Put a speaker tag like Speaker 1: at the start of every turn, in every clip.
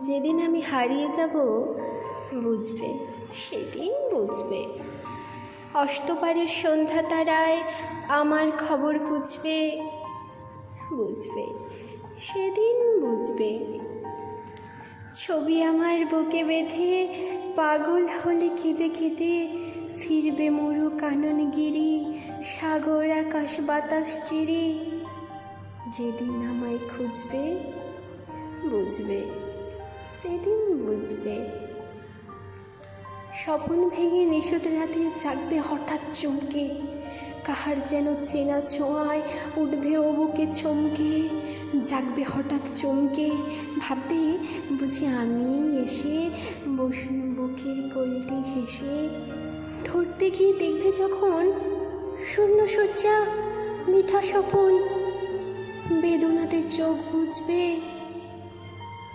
Speaker 1: যেদিন আমি হারিয়ে যাব, বুঝবে, সেদিন বুঝবে। অষ্টপারের সন্ধ্যা তারায় আমার খবর বুঝবে বুঝবে, সেদিন বুঝবে। ছবি আমার বুকে বেঁধে, পাগল হলে কেঁদে কেঁদে ফিরবে মরু কাননগিরি, সাগর আকাশ বাতাস চিরি। যেদিন আমায় খুঁজবে, বুঝবে। সেদিন বুঝবে। স্বপন ভেঙে নিষুদ রাতে জাগবে হঠাৎ চমকে। কাহার যেন চেনা ছোঁয়ায় উঠবে ও বুকে চমকে। জাগবে হঠাৎ চমকে, ভাববে বুঝি আমি এসে বসনু বুকের কোলটি ঘেসে ধরতে গিয়ে দেখবে যখন শূন্য শয্যা মিথা স্বপন। বেদনাতে চোখ বুঝবে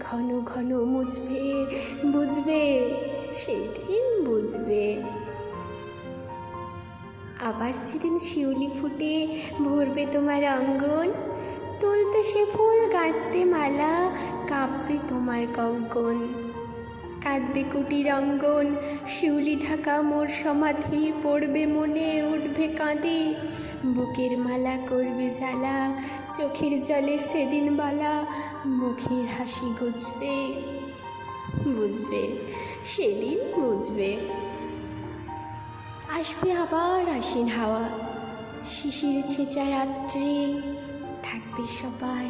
Speaker 1: ঘন ঘন মুছবে বুঝবে সেই দিন বুঝবে। আবার যেদিন শিউলি ফুটে ভরবে তোমার অঙ্গন, তুলতে সে ফুল গাঁথতে মালা, কাঁপবে তোমার কঙ্কন। কাঁদবে কুটির অঙ্গন, শিউলি ঢাকা মোর সমাধি, পড়বে মনে, উঠবে কাঁদে। বুকের মালা করবে জ্বালা, চোখের জলে সেদিন বালা, মুখের হাসি গুজবে, বুঝবে, সেদিন বুঝবে। আসবে আবার আশ্বিন হাওয়া, শিশির ছেঁচা রাত্রে, থাকবে সবাই,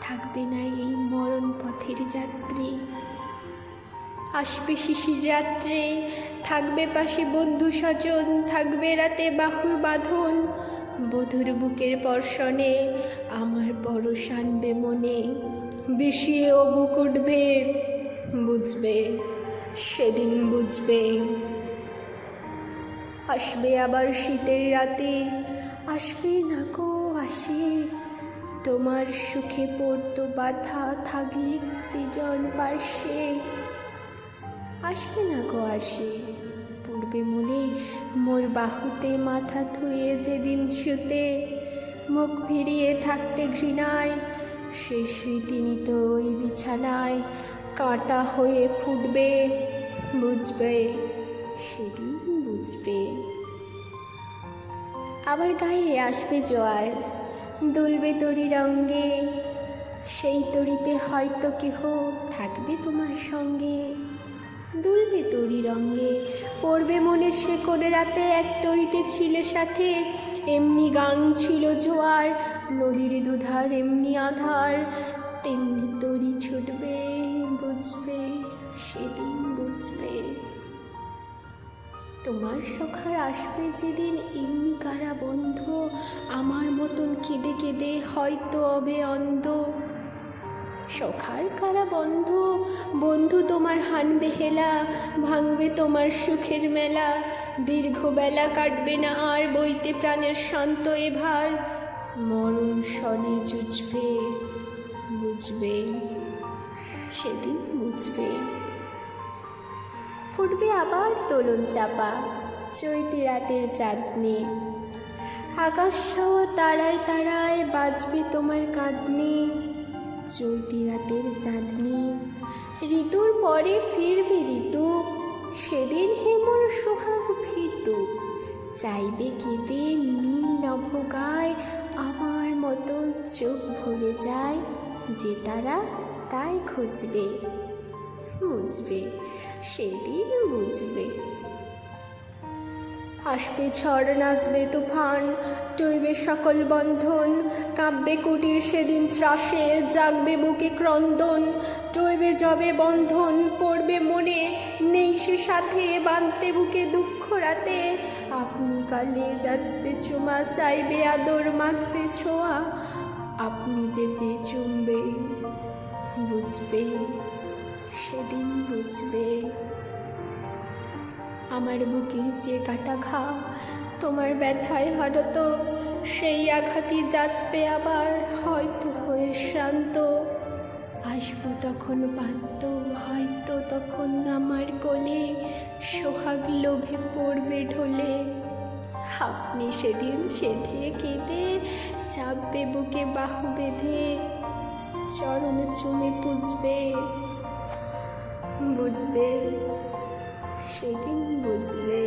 Speaker 1: থাকবে না এই মরণ পথের যাত্রী। আসবে শিশির রাত্রে, থাকবে পাশে বন্ধু স্বজন, থাকবে রাতে বাহুর বাঁধন। বধুর বুকের পর্ষণে আমার পরশ আনবে মনে বিষিয়ে ও বুক উঠবে, বুঝবে, সেদিন বুঝবে। আসবে আবার শীতের রাতে, আসবে না গো আসে। তোমার সুখে পড়তো বাধা, থাকলে সৃজন পার্শ্বে। আসবে না গো আসে। পড়বে মনে মোর বাহুতে মাথা ধুয়ে যেদিন শুতে মুখ ফিরিয়ে থাকতে ঘৃণায়, সে স্মৃতি নিত ওই বিছানায় কাঁটা হয়ে ফুটবে, বুঝবে, সেদিন বুঝবে। আবার গায়ে আসবে জোয়ার, দুলবে তরি রঙ্গে সেই তরিতে হয়তো কেহ থাকবে তোমার সঙ্গে। দুলবে তরি রঙ্গে পড়বে মনে সে করে রাতে এক তরিতে ছিলে সাথে। এমনি গাং ছিল জোয়ার, নদীর দুধার এমনি আধার। তেমনি তরি ছুটবে, বুঝবে, সেদিন বুঝবে। তোমার সখার আসবে যেদিন এমনি কারা বন্ধ আমার মতন কেঁদে কেঁদে হয়তো অবে অন্ধ। সখার কারা বন্ধ? বন্ধু তোমার হানবে হেলা ভাঙবে তোমার সুখের মেলা। দীর্ঘ বেলা কাটবে না আর বইতে প্রাণের শান্ত এভার। মরণ সনে জুঝবে বুঝবে, সেদিন বুঝবে। ফুটবে আবার তোলন চাপা, চৈতি রাতের চাঁদনি। আকাশ সহ তারায় তারায় বাজবে তোমার কাঁদনি। চৈতি রাতের চাঁদনি ঋতুর পরে ফিরবে ঋতু, সেদিন হেমর সোহাগ ভীতু। চাইবে কেঁদে নীল নভ গায় আমার মতন চোখ ভরে যায়, যে তারা তাই খুঁজবে, বুঝবে, সেদিন বুঝবে। আসবে ঝড়, নাচবে তুফান, টইবে সকল বন্ধন, কাঁপবে কুটির সেদিন ত্রাসে, জাগবে বুকে ক্রন্দন, টইবে জবে বন্ধন, পড়বে মনে, নেই সে সাথে, বাঁধতে বুকে দুঃখ রাতে, আপনি কালে যাচবে চুমা, চাইবে আদর মাখবে ছোঁয়া, আপনি যে যে চুমবে, বুঝবে, সেদিন বুঝবে। আমার বুকের যে কাটা ঘা, তোমার ব্যথায় হরত, সেই আঘাতই যাচবে আবার, হয়তো হয়ে শ্রান্ত। আসব তখন পান্ত হয়তো তখন আমার কোলে, সোহাগ লোভে পড়বে ঢোলে। আপনি সেদিন সেধে কেঁদে, চাপবে বুকে বাহু বেঁধে, চরণ চুমে পুজবে। বুঝবে সেদিন বুঝবে